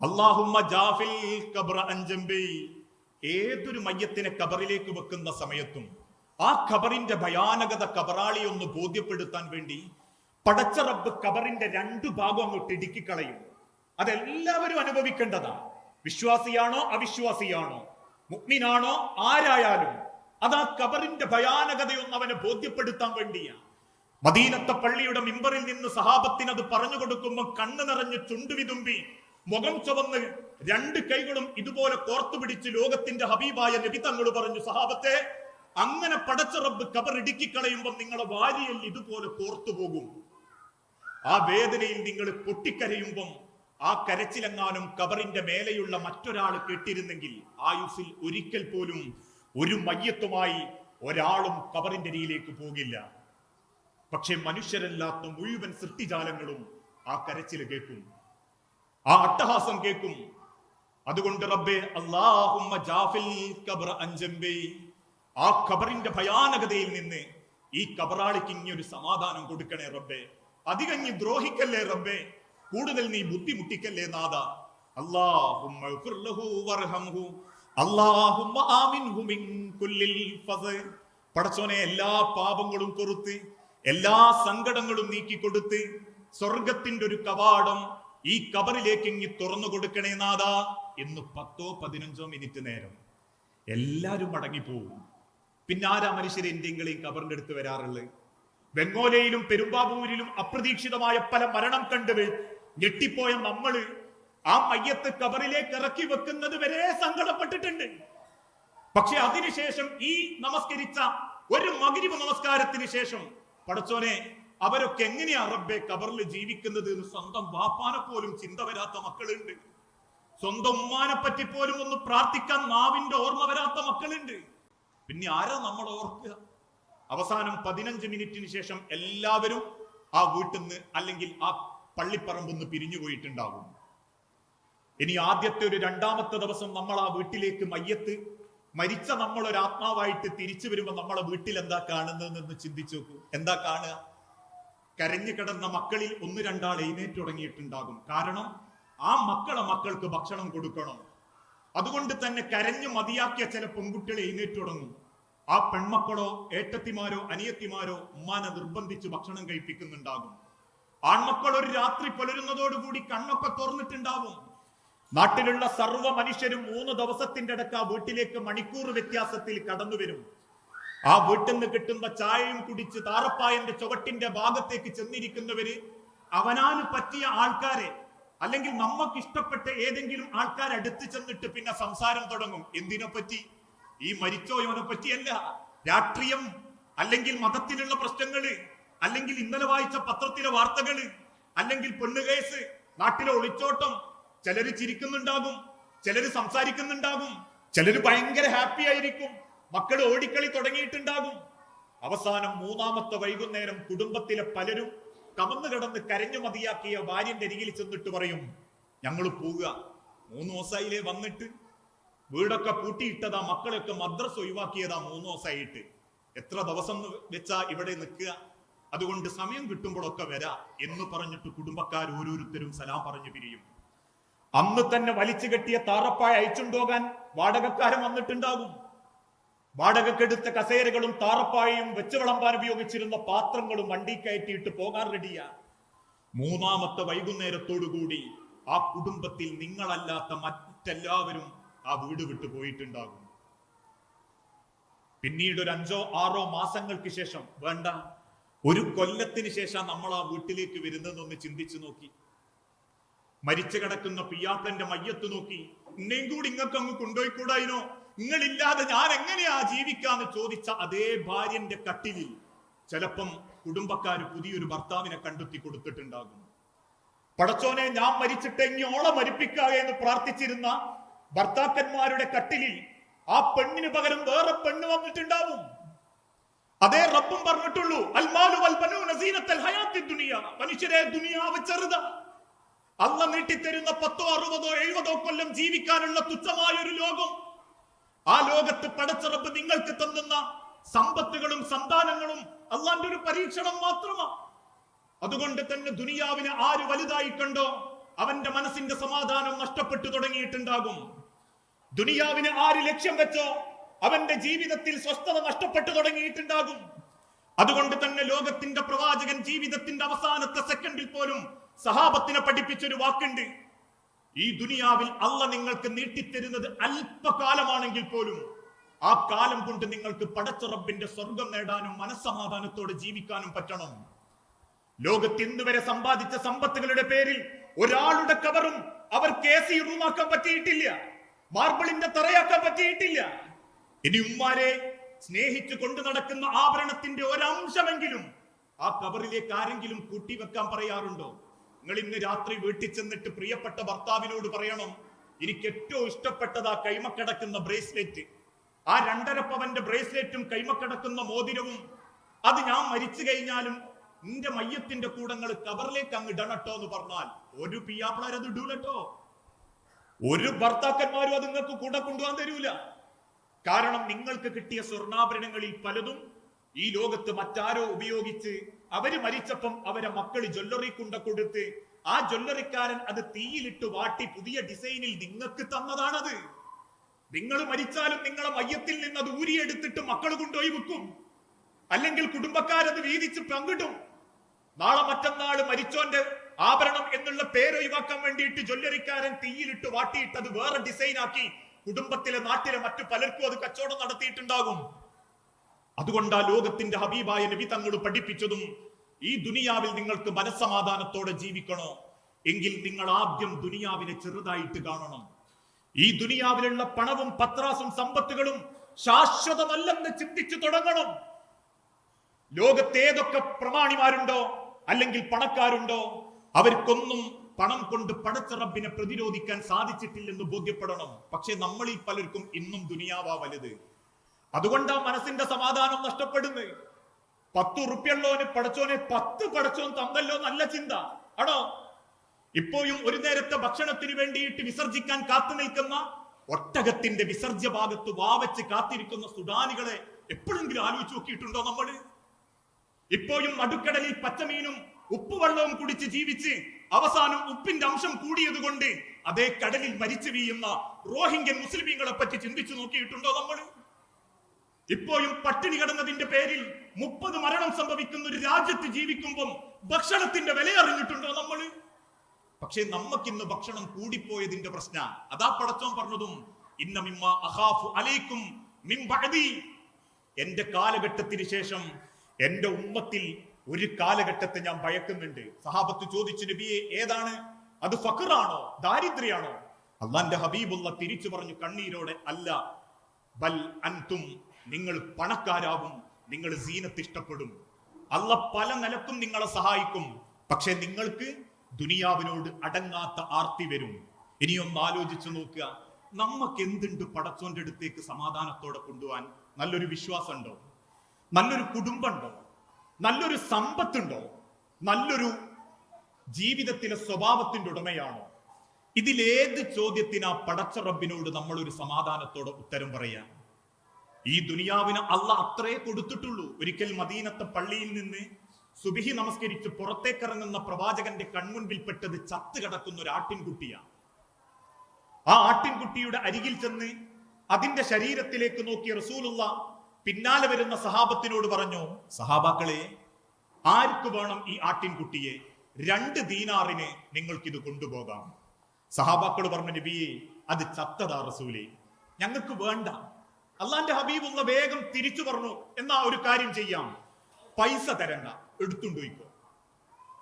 അള്ളാഹുമ്മ ജാഫിൽ ഏതൊരു മയ്യത്തിനെ കബറിലേക്ക് വെക്കുന്ന സമയത്തും ആ ഖബറിന്റെ ഭയാനകത കബറാളി ഒന്ന് ബോധ്യപ്പെടുത്താൻ വേണ്ടി പടച്ച റബ്ബ് കബറിന്റെ രണ്ടു ഭാഗം അങ്ങോട്ട് ഇടുക്കിക്കളയും അതെല്ലാവരും അനുഭവിക്കേണ്ടതാണ് വിശ്വാസിയാണോ അവിശ്വാസിയാണോ? മുഗ്മിനാണോ ആരായാലും അത് ആ കബറിന്റെ ഭയാനകതയൊന്ന് അവനെ ബോധ്യപ്പെടുത്താൻ വേണ്ടിയാണ് മദീനത്തെ പള്ളിയുടെ മിമ്പറിൽ നിന്ന് സഹാബത്തിന് അത് പറഞ്ഞു കൊടുക്കുമ്പോൾ കണ്ണ് നിറഞ്ഞ് ചുണ്ടുവിതുമ്പി മുഖം ചുവന്ന് രണ്ട് കൈകളും ഇതുപോലെ കോർത്തു പിടിച്ച് ലോകത്തിന്റെ ഹബീബായ നബി തങ്ങൾ പറഞ്ഞു സഹാബത്തെ അങ്ങനെ പടച്ച റബ്ബ് കബർ ഇടുക്കി കളയുമ്പോൾ നിങ്ങളെ വാരിയിൽ ഇതുപോലെ കോർത്തു പോകും. ആ വേദനയിൽ നിങ്ങൾ പൊട്ടിക്കരയുമ്പം ആ കരച്ചിലെങ്ങാനും കബറിന്റെ മേലെയുള്ള മറ്റൊരാൾ കേട്ടിരുന്നെങ്കിൽ ആയുസിൽ ഒരിക്കൽ പോലും ഒരു മയ്യത്തുമായി ഒരാളും കബറിന്റെ അരിയിലേക്ക് പോകില്ല. പക്ഷെ മനുഷ്യരല്ലാത്ത മുഴുവൻ സൃഷ്ടിജാലങ്ങളും ആ കരച്ചിൽ കേൾക്കും. ആ അട്ടഹാസം കേൾക്കും. അതുകൊണ്ട് റബ്ബേ അല്ലാഹുമ്മ ജാഫിൽ ഖബർ അൻജംബി. ആ ഖബറിന്റെ ഭയാനകതയിൽ നിന്ന് ഈ കബറാളിക്ക് ഇനി ഒരു സമാധാനം കൊടുക്കണേ റബ്ബേ. അധികം ദ്രോഹിക്കല്ലേ റബ്ബേ? കൂടുതൽ നീ ബുദ്ധിമുട്ടിക്കല്ലേ നാദ പടച്ചോനെ എല്ലാ പാപങ്ങളും കൊറുത്ത് എല്ലാ സങ്കടങ്ങളും നീക്കിക്കൊടുത്ത് സ്വർഗത്തിന്റെ ഒരു കവാടം ഈ കബറിലേക്ക് ഇങ്ങി തുറന്നു കൊടുക്കണേ നാഥ എന്ന് പത്തോ പതിനഞ്ചോ മിനിറ്റ് നേരം എല്ലാരും മടങ്ങിപ്പോവും. പിന്നെ ആരാ മനുഷ്യരെ ഈ കബറിന്റെ അടുത്ത് വരാറുള്ളത്? വെങ്ങോലയിലും പെരുമ്പാവൂരിലും അപ്രതീക്ഷിതമായ പല മരണം കണ്ട് ഞെട്ടിപ്പോയ നമ്മൾ ആ മയ്യത്ത് കബറിലേക്ക് ഇറക്കി വെക്കുന്നത് വരെ സങ്കടപ്പെട്ടിട്ടുണ്ട്. പക്ഷെ അതിനുശേഷം ഈ നമസ്കരിച്ച ഒരു മകരിവ് നമസ്കാരത്തിന് ശേഷം പടച്ചോനെ അവരൊക്കെ എങ്ങനെയാ റബ്ബെ കബറിൽ ജീവിക്കുന്നത് എന്ന് സ്വന്തം വാപ്പാനെ പോലും ചിന്ത വരാത്ത മക്കളുണ്ട്. സ്വന്തം ഉമ്മാനെ പറ്റി പോലും ഒന്ന് പ്രാർത്ഥിക്കാൻ നാവിന്റെ ഓർമ്മ വരാത്ത മക്കളുണ്ട്. പിന്നെ ആരാ നമ്മൾ ഓർക്കുക? അവസാനം പതിനഞ്ച് മിനിറ്റിന് ശേഷം എല്ലാവരും ആ വീട്ടിൽ നിന്ന് അല്ലെങ്കിൽ ആ പള്ളിപ്പറമ്പിൽ നിന്ന് പിരിഞ്ഞു പോയിട്ടുണ്ടാകും. ഇനി ആദ്യത്തെ ഒരു രണ്ടാമത്തെ ദിവസം നമ്മൾ ആ വീട്ടിലേക്ക് മയ്യത്ത് മരിച്ച നമ്മൾ ഒരു ആത്മാവായിട്ട് തിരിച്ചു വരുമ്പോൾ നമ്മളെ വീട്ടിൽ എന്താ കാണുന്നതെന്ന് ചിന്തിച്ചു നോക്കൂ. എന്താ കാണുക? കരഞ്ഞു കിടന്ന മക്കളിൽ ഒന്ന് രണ്ടാൾ എഴുന്നേറ്റ് തുടങ്ങിയിട്ടുണ്ടാകും. കാരണം ആ മക്കളെ മക്കൾക്ക് ഭക്ഷണം കൊടുക്കണം. അതുകൊണ്ട് തന്നെ കരഞ്ഞു മതിയാക്കിയ ചില പെൺകുട്ടികൾ എഴുന്നേറ്റ് തുടങ്ങും. ആ പെൺമക്കളോ ഏട്ടത്തിമാരോ അനിയത്തിമാരോ ഉമ്മാനെ നിർബന്ധിച്ച് ഭക്ഷണം കഴിപ്പിക്കുന്നുണ്ടാകും. ആൺമക്കൾ ഒരു രാത്രി പുലരുന്നതോടുകൂടി കണ്ണൊക്കെ തുറന്നിട്ടുണ്ടാവും. നാട്ടിലുള്ള സർവ മനുഷ്യരും മൂന്ന് ദിവസത്തിന്റെ അടക്ക വീട്ടിലേക്ക് മണിക്കൂർ വ്യത്യാസത്തിൽ കടന്നു വരും ആ വീട്ടിൽ നിന്ന് കിട്ടുന്ന ചായയും കുടിച്ച് താറപ്പായന്റെ ചുവട്ടിന്റെ ഭാഗത്തേക്ക് ചെന്നിരിക്കുന്നവര് അവനാന് പറ്റിയ ആൾക്കാരെ അല്ലെങ്കിൽ നമുക്ക് ഇഷ്ടപ്പെട്ട ഏതെങ്കിലും ആൾക്കാർ അടുത്ത് ചെന്നിട്ട് പിന്നെ സംസാരം തുടങ്ങും. എന്തിനെ പറ്റി? ഈ മരിച്ചോ ഇവനെ പറ്റിയല്ല. രാഷ്ട്രീയം അല്ലെങ്കിൽ മതത്തിലുള്ള പ്രശ്നങ്ങൾ അല്ലെങ്കിൽ ഇന്നലെ വായിച്ച പത്രത്തിലെ വാർത്തകൾ അല്ലെങ്കിൽ പെണ്ണുകേസ് നാട്ടിലെ ഒളിച്ചോട്ടം. ചിലര് ചിരിക്കുന്നുണ്ടാകും ചിലര് സംസാരിക്കുന്നുണ്ടാകും ചിലര് ഭയങ്കര ഹാപ്പി ആയിരിക്കും. മക്കൾ ഓടിക്കളി തുടങ്ങിയിട്ടുണ്ടാകും. അവസാനം മൂന്നാമത്തെ വൈകുന്നേരം കുടുംബത്തിലെ പലരും കമന്നു കിടന്ന് കരഞ്ഞു മതിയാക്കിയ ഭാര്യന്റെ അരികിൽ ചെന്നിട്ട് പറയും ഞങ്ങൾ പോവുക. മൂന്ന് ദിവസമായില്ലേ വന്നിട്ട്. വീടൊക്കെ പൂട്ടിയിട്ടതാ മക്കളൊക്കെ മദ്രസ് ഒഴിവാക്കിയതാ മൂന്ന് ദിവസമായിട്ട്. എത്ര ദിവസം വെച്ചാ ഇവിടെ നിൽക്കുക? അതുകൊണ്ട് സമയം കിട്ടുമ്പോഴൊക്കെ വരാ എന്ന് പറഞ്ഞിട്ട് കുടുംബക്കാർ ഓരോരുത്തരും സലാം പറഞ്ഞു പിരിയും. അന്ന് തന്നെ വലിച്ചു കെട്ടിയ താറപ്പായ അയച്ചുണ്ടോകാൻ വാടകക്കാരൻ വന്നിട്ടുണ്ടാകും. വാടകക്കെടുത്ത കസേരകളും താറപ്പായയും വെച്ച് വിളമ്പാൻ ഉപയോഗിച്ചിരുന്ന പാത്രങ്ങളും വണ്ടി കയറ്റിയിട്ട് പോകാൻ റെഡിയാ മൂന്നാമത്തെ വൈകുന്നേരത്തോടുകൂടി ആ കുടുംബത്തിൽ നിങ്ങളല്ലാത്ത മറ്റെല്ലാവരും ആ വീട് വിട്ടു പോയിട്ടുണ്ടാകും. പിന്നീട് ഒരു അഞ്ചോ ആറോ മാസങ്ങൾക്ക് ശേഷം വേണ്ട ഒരു കൊല്ലത്തിന് ശേഷം നമ്മൾ ആ വീട്ടിലേക്ക് വരുന്നതെന്നൊന്ന് ചിന്തിച്ചു നോക്കി. മരിച്ചു കിടക്കുന്ന പിയാപ്പന്റെ മയ്യത്ത് നോക്കി ഇന്നേം കൂടി ഇങ്ങക്കങ്ങ് കൊണ്ടുപോയിക്കൂടായിനോ? നിങ്ങളില്ലാതെ ഞാൻ എങ്ങനെയാ ജീവിക്കാന്ന് ചോദിച്ച അതേ ഭാര്യന്റെ കട്ടിലിൽ ചിലപ്പം കുടുംബക്കാര് പുതിയൊരു ഭർത്താവിനെ കണ്ടെത്തി കൊടുത്തിട്ടുണ്ടാകും. പടച്ചോനെ ഞാൻ മരിച്ചിട്ട് ഇങ്ങോളം മരിപ്പിക്കുക എന്ന് പ്രാർത്ഥിച്ചിരുന്ന ഭർത്താക്കന്മാരുടെ കട്ടിലിൽ ആ പെണ്ണിന് പകരം വേറെ പെണ്ണ് വന്നിട്ടുണ്ടാവും. അതേ റബ്ബും പറഞ്ഞിട്ടുള്ളൂ മനുഷ്യരെ ദുനിയാവ് ചെറുത. അല്ല നീട്ടിത്തരുന്ന പത്തോ അറുപതോ എഴുപതോ കൊല്ലം ജീവിക്കാനുള്ള തുച്ഛമായ ഒരു ലോകം ആ ലോകത്ത് പടച്ചിറപ്പ് നിങ്ങൾക്ക് തന്നുന്ന സമ്പത്തുകളും സന്താനങ്ങളും അള്ളാന്റെ ഒരു പരീക്ഷണം മാത്രമാ. അതുകൊണ്ട് തന്നെ ദുനിയാവിനെ ആര് വലുതായി കണ്ടോ അവന്റെ മനസ്സിന്റെ സമാധാനം നഷ്ടപ്പെട്ടു തുടങ്ങിയിട്ടുണ്ടാകും. ദുനിയാവിനെ ആര് ലക്ഷ്യം വെച്ചോ അവന്റെ ജീവിതത്തിൽ സ്വസ്ഥത നഷ്ടപ്പെട്ടു തുടങ്ങിയിട്ടുണ്ടാകും. അതുകൊണ്ട് തന്നെ ലോകത്തിന്റെ പ്രവാചകൻ ജീവിതത്തിന്റെ അവസാനത്തെ സെക്കൻഡിൽ പോലും സഹാബത്തിനെ പഠിപ്പിച്ചൊരു വാക്കുണ്ട്. ഈ ദുനിയാവിൽ അല്ല നിങ്ങൾക്ക് നീട്ടിത്തരുന്നത് അല്പകാലമാണെങ്കിൽ പോലും ആ കാലം കൊണ്ട് നിങ്ങൾക്ക് പടച്ച റബ്ബിന്റെ സ്വർഗം നേടാനും മനസ്സമാധാനത്തോടെ ജീവിക്കാനും പറ്റണം. ലോകത്ത് ഇന്ന് വരെ സമ്പാദിച്ച സമ്പത്തുകളുടെ പേരിൽ ഒരാളുടെ കവറും അവർക്ക് എ സി റൂമാക്കാൻ പറ്റിയിട്ടില്ല. മാർബിളിന്റെ തറയാക്കാൻ പറ്റിയിട്ടില്ല. ഇനി ഉമ്മാരെ സ്നേഹിച്ചു കൊണ്ടു നടക്കുന്ന ആഭരണത്തിന്റെ ഒരംശമെങ്കിലും ആ കവറിലേക്ക് ആരെങ്കിലും കൂട്ടിവെക്കാൻ പറയാറുണ്ടോ? നിങ്ങൾ ഇന്ന് രാത്രി വീട്ടിൽ ചെന്നിട്ട് പ്രിയപ്പെട്ട ഭർത്താവിനോട് പറയണം എനിക്ക് ഏറ്റവും ഇഷ്ടപ്പെട്ടത് ആ കൈമക്കിടക്കുന്ന ബ്രേസ്ലെറ്റ്. ആ രണ്ടര പവന്റെ ബ്രേസ്ലെറ്റും കൈമക്കിടക്കുന്ന മോതിരവും അത് ഞാൻ മരിച്ചു കഴിഞ്ഞാലും നിന്റെ മയ്യത്തിന്റെ കൂടങ്ങൾ കവറിലേക്ക് അങ്ങ് ഇടണട്ടോ എന്ന് പറഞ്ഞാൽ ഒരു പിയാപ്പിളാരത് ഇടൂലട്ടോ. ഒരു ഭർത്താക്കന്മാരും അത് നിങ്ങൾക്ക് കൂടെ കൊണ്ടുപോകാൻ തരൂല. കാരണം നിങ്ങൾക്ക് കിട്ടിയ സ്വർണാഭരണങ്ങളിൽ പലതും ഈ ലോകത്ത് മറ്റാരോ ഉപയോഗിച്ച് അവർ മരിച്ചപ്പം അവരെ മക്കൾ ജ്വല്ലറി കുണ്ട കൊടുത്ത് ആ ജ്വല്ലറിക്കാരൻ അത് തീയിലിട്ട് വാട്ടി പുതിയ ഡിസൈനിൽ നിങ്ങൾക്ക് തന്നതാണത്. നിങ്ങൾ മരിച്ചാലും നിങ്ങളെ മയ്യത്തിൽ നിന്ന് അത് ഊരിയെടുത്തിട്ട് മക്കൾ കൊണ്ടുപോയി വെക്കും അല്ലെങ്കിൽ കുടുംബക്കാരത് വീതിച്ച് പങ്കിടും. നാളെ മറ്റന്നാൾ മരിച്ചോന്റെ ആഭരണം എന്നുള്ള പേര് ഒഴിവാക്കാൻ വേണ്ടിയിട്ട് ജ്വല്ലറിക്കാരൻ തീയിലിട്ട് വാട്ടിയിട്ട് അത് വേറെ ഡിസൈൻ ആക്കി കുടുംബത്തിലെ നാട്ടിലെ മറ്റു പലർക്കും അത് കച്ചവടം നടത്തിയിട്ടുണ്ടാകും. അതുകൊണ്ട് ആ ലോകത്തിന്റെ ഹബീബായ നബി തങ്ങൾ പഠിപ്പിച്ചതും ഈ ദുനിയാവിൽ നിങ്ങൾക്ക് മനസ്സമാധാനത്തോടെ ജീവിക്കണോ? എങ്കിൽ നിങ്ങൾ ആദ്യം ദുനിയാവിനെ ചെറുതായിട്ട് കാണണം. ഈ ദുനിയാവിലുള്ള പണവും പത്രാസും സമ്പത്തുകളും ശാശ്വതമല്ലെന്ന് ചിന്തിച്ചു തുടങ്ങണം. ലോകത്ത് ഏതൊക്കെ പ്രമാണിമാരുണ്ടോ? അല്ലെങ്കിൽ പണക്കാരുണ്ടോ? അവർക്കൊന്നും പണം കൊണ്ട് പടച്ച റബ്ബിനെ പ്രതിരോധിക്കാൻ സാധിച്ചിട്ടില്ലെന്ന് ബോധ്യപ്പെടണം. പക്ഷെ നമ്മളിൽ പലർക്കും ഇന്നും ദുനിയാവാ വലുത്. അതുകൊണ്ടാ മനസ്സിന്റെ സമാധാനം നഷ്ടപ്പെടുന്നത് പത്ത് ഉറുപ്പ്യുള്ളവന് പടച്ചോനെ പത്ത് പടച്ചോൻ തന്നല്ലോ നല്ല ചിന്ത. ആണോ? ഇപ്പോഴും ഒരു നേരത്തെ ഭക്ഷണത്തിന് വേണ്ടിയിട്ട് വിസർജിക്കാൻ കാത്തു നിൽക്കുന്ന ഒട്ടകത്തിന്റെ വിസർജ്യ ഭാഗത്ത് വാവച്ച് കാത്തിരിക്കുന്ന സുഡാനികളെ എപ്പോഴെങ്കിലും ആലോചിച്ച് നോക്കിയിട്ടുണ്ടോ നമ്മൾ? ഇപ്പോഴും നടുക്കടലിൽ പച്ചമീനും ഉപ്പുവെള്ളവും കുടിച്ച് ജീവിച്ച് അവസാനം ഉപ്പിന്റെ അംശം കൂടിയത് കൊണ്ട് അതേ കടലിൽ മരിച്ചു വീയുന്ന റോഹിംഗ്യൻ മുസ്ലിമീങ്ങളെ പറ്റി ചിന്തിച്ചു നോക്കിയിട്ടുണ്ടോ നമ്മൾ ഇപ്പോഴും പട്ടിണി കിടന്നതിന്റെ പേരിൽ മുപ്പത് മരണം സംഭവിക്കുന്ന ഒരു രാജ്യത്ത് ജീവിക്കുമ്പം ഭക്ഷണത്തിന്റെ വില അറിഞ്ഞിട്ടുണ്ടോ നമ്മൾ? പക്ഷെ നമുക്കിന്ന് ഭക്ഷണം കൂടിപ്പോയതിന്റെ പ്രശ്ന. അതാ പടച്ചോൻ പറഞ്ഞതും ഇന്ന മിമ്മ അഹാഫു അലൈക്കും എന്റെ കാലഘട്ടത്തിന് ശേഷം എന്റെ ഉമ്മത്തിൽ ഒരു കാലഘട്ടത്തെ ഞാൻ ഭയക്കുന്നുണ്ട്. സഹാബത്ത് ചോദിച്ചു നബിയെ ഏതാണ്? അത് ഫഖറാണോ? ദാരിദ്ര്യാണോ അള്ളാന്റെ ഹബീബുള്ള തിരിച്ചു പറഞ്ഞു കണ്ണീരോടെ അല്ല ബൽ അൻതും നിങ്ങൾ പണക്കാരാകും നിങ്ങൾ സീനത്ത് ഇഷ്ടപ്പെടും. അല്ല പല നിലക്കും നിങ്ങളെ സഹായിക്കും. പക്ഷെ നിങ്ങൾക്ക് ദുനിയാവിനോട് അടങ്ങാത്ത ആർത്തി വരും. ഇനിയൊന്ന് ആലോചിച്ചു നോക്കുക. നമുക്ക് എന്തുണ്ട് പടച്ചോന്റെ അടുത്തേക്ക് സമാധാനത്തോടെ കൊണ്ടുപോകാൻ? നല്ലൊരു വിശ്വാസമുണ്ടോ? നല്ലൊരു കുടുംബമുണ്ടോ? നല്ലൊരു സമ്പത്തുണ്ടോ? നല്ലൊരു ജീവിതത്തിലെ സ്വഭാവത്തിന്റെ ഉടമയാണോ? ഇതിലേത് ചോദ്യത്തിനാ പടച്ച റബ്ബിനോട് നമ്മളൊരു സമാധാനത്തോടെ ഉത്തരം പറയാം ഈ ദുനിയാവിന് അല്ല അത്രേ കൊടുത്തിട്ടുള്ളൂ. ഒരിക്കൽ മദീനത്തെ പള്ളിയിൽ നിന്ന് സുബിഹി നമസ്കരിച്ച് പുറത്തേക്കിറങ്ങുന്ന പ്രവാചകന്റെ കൺമുൻപിൽപ്പെട്ടത് ചത്ത് കിടക്കുന്ന ഒരു ആട്ടിൻകുട്ടിയാണ് ആ ആട്ടിൻകുട്ടിയുടെ അരികിൽ ചെന്ന് അതിന്റെ ശരീരത്തിലേക്ക് നോക്കിയ റസൂലുള്ള പിന്നാലെ വരുന്ന സഹാബത്തിനോട് പറഞ്ഞു സഹാബാക്കളെ ആർക്ക് വേണം ഈ ആട്ടിൻകുട്ടിയെ? രണ്ട് ദീനാറിന് നിങ്ങൾക്കിത് കൊണ്ടുപോകാം. സഹാബാക്കൾ പറഞ്ഞു നബിയെ അത് ചത്തതാ റസൂലെ. ഞങ്ങൾക്ക് വേണ്ട. അള്ളാന്റെ ഹബീബുള്ള വേഗം തിരിച്ചു പറഞ്ഞു എന്നാ ഒരു കാര്യം ചെയ്യാം. പൈസ തരണ്ട. എടുത്തുണ്ടോയിക്കോ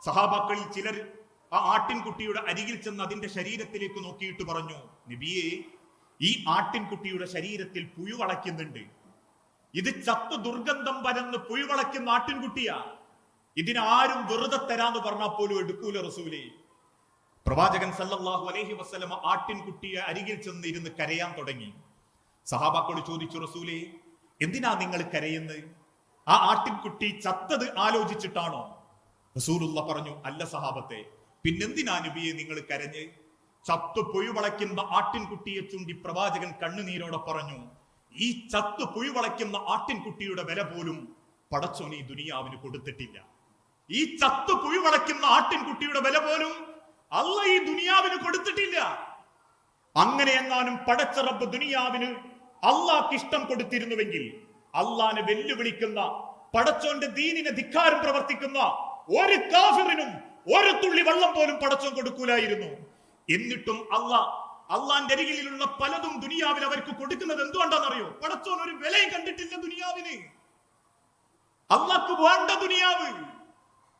സഹാബാക്കളിൽ ചിലർ ആ ആട്ടിൻകുട്ടിയുടെ അരികിൽ ചെന്ന് അതിന്റെ ശരീരത്തിലേക്ക് നോക്കിയിട്ട് പറഞ്ഞു നബിയെ ഈ ആട്ടിൻകുട്ടിയുടെ ശരീരത്തിൽ പുഴുവളയ്ക്കുന്നുണ്ട് ഇത് ചത്ത് ദുർഗന്ധം പരന്ന് പുഴുവളയ്ക്കുന്ന ആട്ടിൻകുട്ടിയാ. ഇതിനാരും വെറുതെ തരാന്ന് പറഞ്ഞാൽ പോലും എടുക്കൂല റസൂലേ. പ്രവാചകൻ സല്ലല്ലാഹു അലൈഹി വസ്ലമ ആട്ടിൻകുട്ടിയെ അരികിൽ ചെന്ന് ഇരുന്ന് കരയാൻ തുടങ്ങി. സഹാബാക്കളോട് ചോദിച്ചു റസൂലേ എന്തിനാ നിങ്ങൾ കരയുന്നത്? ആ ആട്ടിൻകുട്ടി ചത്തത് ആലോചിച്ചിട്ടാണോ? റസൂലുള്ള പറഞ്ഞു അല്ല സഹാബത്തെ പിന്നെന്തിനാ നബിയെ നിങ്ങൾ കരഞ്ഞ്? ചത്തു പുഴുവളയ്ക്കുന്ന ആട്ടിൻകുട്ടിയെ ചൂണ്ടി പ്രവാചകൻ കണ്ണുനീരോടെ പറഞ്ഞു ഈ ചത്തു പുഴുവളയ്ക്കുന്ന ആട്ടിൻകുട്ടിയുടെ വില പോലും പടച്ചോൻ ഈ ദുനിയാവിന് കൊടുത്തിട്ടില്ല. ഈ ചത്തു പുഴുവളയ്ക്കുന്ന ആട്ടിൻകുട്ടിയുടെ വില പോലും അല്ല ഈ ദുനിയാവിന് കൊടുത്തിട്ടില്ല. അങ്ങനെ എങ്ങാനും പടച്ച റബ്ബ് ദുനിയാവിന് അള്ളാഹ്ക്ക് ഇഷ്ടം കൊടുത്തിരുന്നുവെങ്കിൽ അള്ളാനെ വെല്ലുവിളിക്കുന്ന പടച്ചോന്റെ ദീനിനെ ധിക്കാരം പ്രവർത്തിക്കുന്ന ഒരു കാഫിറിനും ഒരു തുള്ളി വെള്ളം പോലും പടച്ചോൻ കൊടുക്കൂലായിരുന്നു. എന്നിട്ടും അള്ളാഹ് അള്ളാന്റെ അരികിലുള്ള പലതും ദുനിയാവിൽ അവർക്ക് കൊടുക്കുന്നത് എന്തുകൊണ്ടാണെന്നറിയോ? പടച്ചോൻ ഒരു വിലയും കണ്ടിട്ടില്ല ദുനിയാവിന്. അള്ളാക്ക് വേണ്ട ദുനിയാവ്.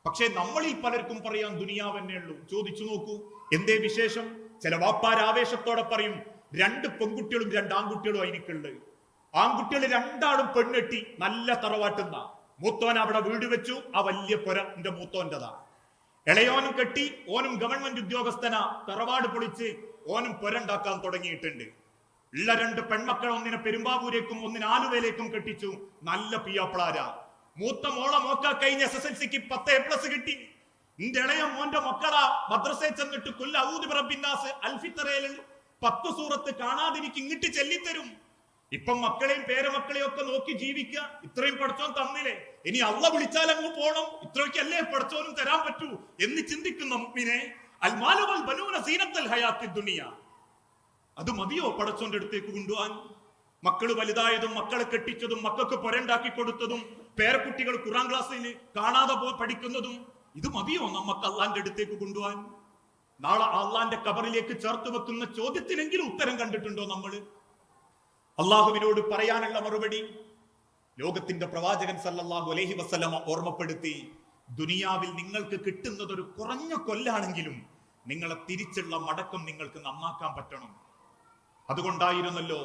പക്ഷെ നമ്മളിൽ പലർക്കും പറയാൻ ദുനിയാവ് തന്നെ ഉള്ളൂ ചോദിച്ചു നോക്കൂ എന്തേ വിശേഷം? ചില വാപ്പാർ ആവേശത്തോടെ പറയും രണ്ട് പെൺകുട്ടികളും രണ്ട് ആൺകുട്ടികളും അതിനൊക്കെയുണ്ട് ആൺകുട്ടികൾ രണ്ടാളും പെണ്ണെട്ടി നല്ല തറവാട്ടുന്ന. മൂത്തോൻ അവിടെ വീട് വെച്ചു ആ വലിയ പുര എന്റെ മൂത്തോന്റെതാ ഇളയോനും കെട്ടി ഓനും ഗവൺമെന്റ് ഉദ്യോഗസ്ഥന. തറവാട് പൊളിച്ച് ഓനും പുരണ്ടാക്കാൻ തുടങ്ങിയിട്ടുണ്ട്. ഉള്ള രണ്ട് പെൺമക്കൾ ഒന്നിനെ പെരുമ്പാവൂരേക്കും ഒന്നിനെ ആലുവയിലേക്കും കെട്ടിച്ചു. നല്ല പിയാപ്ളാര മൂത്ത മോളെ മോക്ക കഴിഞ്ഞ എസ് എസ് എൽ സിക്ക് പത്ത് എ പ്ലസ് കിട്ടി. നിന്റെ ഇളയ മോന്റെ മക്കളാ മദ്രസയിൽ ചെന്നിട്ട് കൊല്ല ഔദ് അൽഫിത്തറയിൽ പത്ത് സൂറത്ത് കാണാതിരിക്കും ഇങ്ങിട്ട് ചെല്ലിത്തരും. ഇപ്പം മക്കളെയും പേരമക്കളെയും ഒക്കെ നോക്കി ജീവിക്കുക. ഇത്രയും പഠിച്ചോൻ തന്നില്ലേ? ഇനി അള്ള വിളിച്ചാൽ അങ്ങ് പോണം. ഇത്രയ്ക്കല്ലേ പഠിച്ചോനും തരാൻ പറ്റൂ എന്ന് ചിന്തിക്കുന്ന മുമ്പിനെ അൽമാലുവൽ ബനൂന സീനത്തൽ ഹയാത്തി ദുനിയ. അത് മതിയോ പടച്ചോന്റെ അടുത്തേക്ക് കൊണ്ടുപോകാൻ? മക്കൾ വലുതായതും മക്കളെ കെട്ടിച്ചതും മക്കൾക്ക് പൊരണ്ടാക്കി കൊടുത്തതും പേരക്കുട്ടികൾ ഖുറാൻ ക്ലാസ്സിൽ കാണാതെ പോ പഠിക്കുന്നതും ഇത് മതിയോ നമ്മക്ക് അള്ളാന്റെ അടുത്തേക്ക് കൊണ്ടുപോകാൻ? നാളെ അള്ളാന്റെ കബറിലേക്ക് ചേർത്ത് വെക്കുന്ന ചോദ്യത്തിനെങ്കിലും ഉത്തരം കണ്ടിട്ടുണ്ടോ നമ്മൾ അള്ളാഹുവിനോട് പറയാനുള്ള മറുപടി ലോകത്തിന്റെ പ്രവാചകൻ സല്ലാഹു അലഹി വസ്ലമ ഓർമ്മപ്പെടുത്തി ദുനിയാവിൽ നിങ്ങൾക്ക് കിട്ടുന്നത് ഒരു കുറഞ്ഞ കൊല്ലാണെങ്കിലും നിങ്ങളെ തിരിച്ചുള്ള മടക്കം നിങ്ങൾക്ക് നന്നാക്കാൻ പറ്റണം. അതുകൊണ്ടായിരുന്നല്ലോ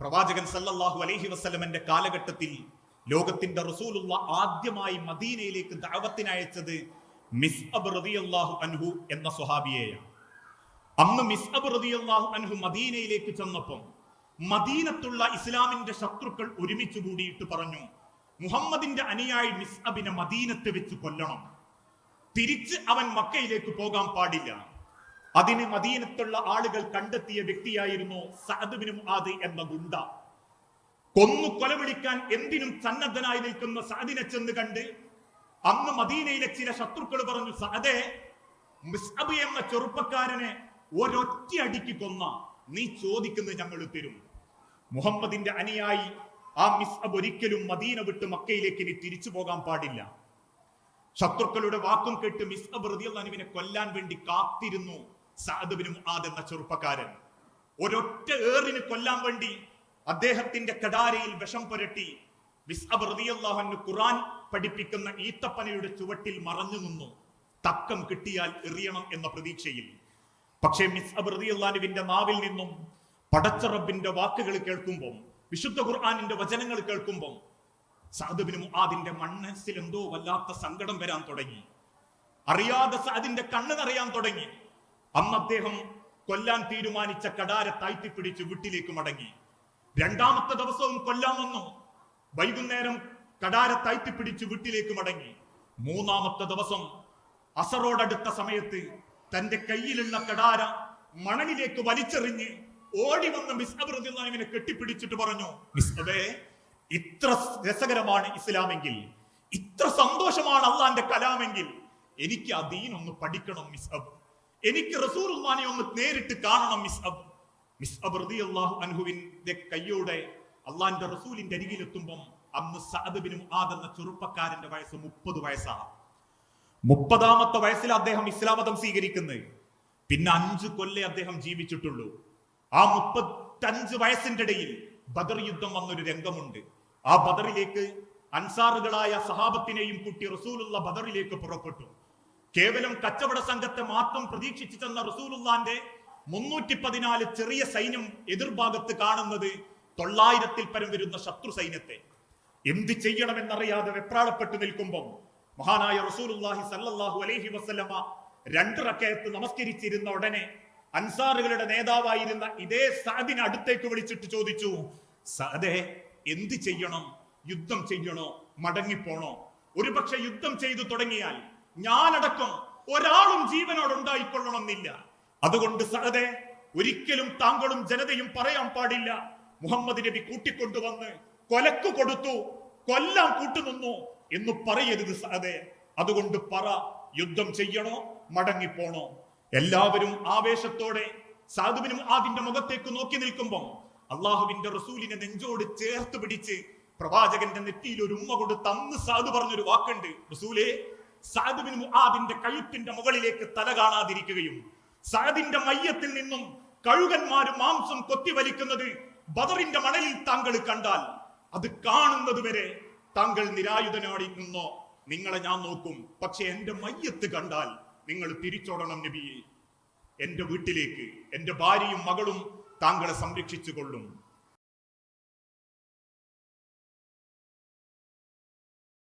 പ്രവാചകൻ സല്ലല്ലാഹു അലൈഹി വസ്ലമന്റെ കാലഘട്ടത്തിൽ ലോകത്തിന്റെ റസൂലുള്ള ആദ്യമായി മദീനയിലേക്ക് ദഅവത്തിനയച്ചത് മിസ്അബ് അൻഹു എന്ന സ്വഹാബിയെയാണ്. അന്ന് മിസ്അബ് അൻഹു മദീനയിലേക്ക് ചെന്നപ്പം മദീനത്തുള്ള ഇസ്ലാമിന്റെ ശത്രുക്കൾ ഒരുമിച്ച് കൂടിയിട്ട് പറഞ്ഞു മുഹമ്മദിന്റെ അനുയായി മിസ്അബിനെ മദീനത്ത് വെച്ച് കൊല്ലണം. തിരിച്ച് അവൻ മക്കയിലേക്ക് പോകാൻ പാടില്ല. അതിന് മദീനത്തുള്ള ആളുകൾ കണ്ടെത്തിയ വ്യക്തിയായിരുന്നു സഅദ്ബിന് ആദ് എന്ന ഗുണ്ട. കൊന്നു കൊലവിളിക്കാൻ എന്തിനും സന്നദ്ധനായി നിൽക്കുന്ന സഅദിനെ ചെന്ന് കണ്ട് അന്ന് മദീനയിലെ ചില ശത്രുക്കൾ പറഞ്ഞു അതെ മിസ്അബ് എന്ന ചെറുപ്പക്കാരനെ ഒരൊറ്റ അടിക്ക് കൊന്ന നീ ചോദിക്കുന്നത് ഞങ്ങൾ തരും. മുഹമ്മദിന്റെ അനിയായി ആ മിസ്അബ് ഒരിക്കലും മദീന വിട്ട് മക്കയിലേക്ക് ഇനി തിരിച്ചു പോകാൻ പാടില്ല. ശത്രുക്കളുടെ വാക്കും കേട്ട് മിസ്അബ് റതിയുള്ളനുവിനെ കൊല്ലാൻ വേണ്ടി കാത്തിരുന്നു സഅദ്ബിന് മുആദ് എന്ന ചെറുപ്പക്കാരൻ. ഒരൊറ്റ ഏറിന് കൊല്ലാൻ വേണ്ടി അദ്ദേഹത്തിന്റെ കടാരയിൽ വിഷം പുരട്ടി ഖുർആൻ പഠിപ്പിക്കുന്ന ഈത്തപ്പനയുടെ ചുവട്ടിൽ മറഞ്ഞു നിന്നു. തക്കം കിട്ടിയാൽ എറിയണം എന്ന പ്രതീക്ഷയിൽ. പക്ഷേ മിസ് റളിയല്ലാഹുവിന്റെ നാവിൽ നിന്നും പടച്ചറബിന്റെ വാക്കുകൾ കേൾക്കുമ്പോൾ വിശുദ്ധ ഖുർആാനിന്റെ വചനങ്ങൾ കേൾക്കുമ്പോൾ സാധുബിന് മുആദിന്റെ മണ്ണസിൽ എന്തോ വല്ലാത്ത സങ്കടം വരാൻ തുടങ്ങി. അറിയാതെ സാദിന്റെ കണ്ണ് നിറയാൻ തുടങ്ങി. അന്ന് അദ്ദേഹം കൊല്ലാൻ തീരുമാനിച്ച കടാര താഴ്ത്തിപ്പിടിച്ച് വീട്ടിലേക്ക് മടങ്ങി. രണ്ടാമത്തെ ദിവസവും കൊല്ലാൻ വന്നു. വൈകുന്നേരം കടാര താഴ്ത്തിപ്പിടിച്ച് വീട്ടിലേക്ക് മടങ്ങി. മൂന്നാമത്തെ ദിവസം അസറോടടുത്ത സമയത്ത് തന്റെ കയ്യിലുള്ള കടാര മണലിലേക്ക് വലിച്ചെറിഞ്ഞ് ഓടി വന്ന മിസ്അബ് കെട്ടിപ്പിടിച്ചിട്ട് പറഞ്ഞു മിസ്അബേ ഇത്ര രസകരമാണ് ഇസ്ലാമെങ്കിൽ ഇത്ര സന്തോഷമാണ് അള്ളാന്റെ കലാമെങ്കിൽ എനിക്ക് ആ ദീൻ ഒന്ന് പഠിക്കണം മിസ്അബ് എനിക്ക് റസൂലുള്ളാനെ ഒന്ന് നേരിട്ട് കാണണം മിസ്അബ് മിസ്അബ് അള്ളാഹു അനുഹുവിന്റെ കയ്യോടെ അള്ളാന്റെ റസൂലിന്റെ അരികിലെത്തുമ്പം അന്ന് സഅദ് ബിൻ മുആദ് എന്ന ചെറുപ്പക്കാരന്റെ വയസ്സ് മുപ്പത് വയസ്സാണ്. മുപ്പതാമത്തെ വയസ്സിൽ അദ്ദേഹം ഇസ്ലാമതം സ്വീകരിക്കുന്നത് പിന്നെ അഞ്ചു കൊല്ലേ അദ്ദേഹം ജീവിച്ചിട്ടുള്ളൂ. ആ മുപ്പത്തഞ്ച് വയസ്സിന്റെ ഇടയിൽ ബദർ യുദ്ധം വന്നൊരു രംഗമുണ്ട്. ആ ബദറിലേക്ക് അൻസാറുകളായ സഹാബത്തിനെയും കൂട്ടി റസൂലുള്ള ബദറിലേക്ക് പുറപ്പെട്ടു. കേവലം കച്ചവട സംഘത്തെ മാത്രം പ്രതീക്ഷിച്ചു ചെന്ന റസൂലുള്ളാന്റെ മുന്നൂറ്റി പതിനാല് ചെറിയ സൈന്യം എതിർഭാഗത്ത് കാണുന്നത് തൊള്ളായിരത്തിൽ പരം വരുന്ന ശത്രു സൈന്യത്തെ എന്ത് ചെയ്യണമെന്നറിയാതെ വെപ്രാളപ്പെട്ടു നിൽക്കുമ്പോൾ മഹാനായ റസൂലുള്ളാഹി സല്ലാഹു അലൈഹി വസ്ലമ രണ്ട് റക്കയത്ത് നമസ്കരിച്ചിരുന്ന ഉടനെ അൻസാറുകളുടെ നേതാവായിരുന്ന ഇതേ സാദിനെ അടുത്തേക്ക് വിളിച്ചിട്ട് ചോദിച്ചു സഅദേ എന്ത് ചെയ്യണം? യുദ്ധം ചെയ്യണോ? മടങ്ങിപ്പോണോ? ഒരുപക്ഷെ യുദ്ധം ചെയ്തു തുടങ്ങിയാൽ ഞാനടക്കം ഒരാളും ജീവനോട് ഉണ്ടായിക്കൊള്ളണമെന്നില്ല. അതുകൊണ്ട് സഹദേ ഒരിക്കലും താങ്കളും ജനതയും പറയാൻ പാടില്ല. മുഹമ്മദ് നബി കൂട്ടിക്കൊണ്ടുവന്ന് കൊലക്ക് കൊടുത്തു. കൊല്ലാൻ കൂട്ടുനിന്നു എന്ന് പറയരുത് അതെ അതുകൊണ്ട് പറ യുദ്ധം ചെയ്യണോ മടങ്ങിപ്പോണോ? എല്ലാവരും ആവേശത്തോടെ സാധുവിനും ആദിന്റെ മുഖത്തേക്ക് നോക്കി നിൽക്കുമ്പോൾ അള്ളാഹുവിന്റെ റസൂലിനെ നെഞ്ചോട് ചേർത്ത് പിടിച്ച് പ്രവാചകന്റെ നെറ്റിയിൽ ഒരു ഉമ്മ കൊടുത്ത് അന്ന് സാധു പറഞ്ഞൊരു വാക്കുണ്ട്. റസൂലേ സാധുവിനും ആദിന്റെ കഴുത്തിന്റെ മുകളിലേക്ക് തല കാണാതിരിക്കുകയും സാദിന്റെ മയ്യത്തിൽ നിന്നും കഴുകന്മാരും മാംസം കൊത്തിവലിക്കുന്നത് ബദറിന്റെ മണലിൽ താങ്കൾ കണ്ടാൽ അത് കാണുന്നത് വരെ താങ്കൾ നിരായുധനായി നിന്നോ നിങ്ങളെ ഞാൻ നോക്കും. പക്ഷെ എന്റെ മയ്യത്ത് കണ്ടാൽ നിങ്ങൾ തിരിച്ചോടണം നബിയെ. എന്റെ വീട്ടിലേക്ക് എന്റെ ഭാര്യയും മകളും താങ്കളെ സംരക്ഷിച്ചു കൊള്ളും